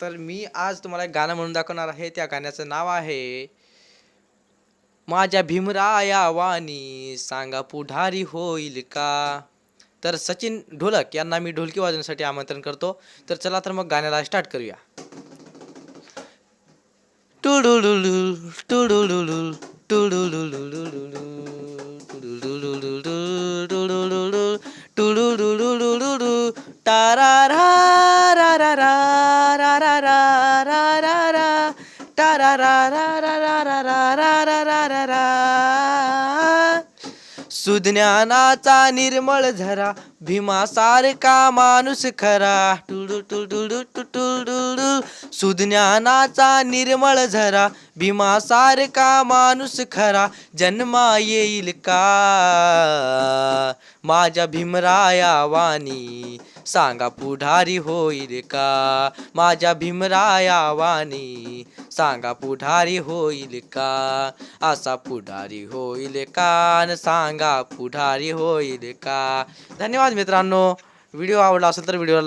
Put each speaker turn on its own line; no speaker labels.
तर मी आज तुम्हाला एक गाणं म्हणून दाखवणार आहे. त्या गाण्याचं नाव आहे माझ्या भीमराया वाणी सांगा पुढारी होईल का? तर सचिन ढोलक यांना मी ढोलकी वाजवण्यासाठी आमंत्रण करतो. तर चला तर मग गाण्याला स्टार्ट करूया. टुडुलुलु टुडुलुलु टुडुलुलुलुलु टुडुलुलुलुलु टुडुलुलुलुलु टारा रा रा सुज्ञानाचा निर्मळ झरा भीमासारखा माणूस खरा टुडू टुडू टुटुडू सुज्ञानाचा निर्मळ झरा भीमासारखा माणूस खरा जन्मा येईल का? माझ्या भीमराया वाणी सांगा पुढारी होईल का? माझ्या भीमराया वाणी सांगा पुढारी होईल का? असा पुढारी होईल का? न सांगा पुढारी होईल का? धन्यवाद मित्रांनो. व्हिडिओ आवडला असेल तर व्हिडिओला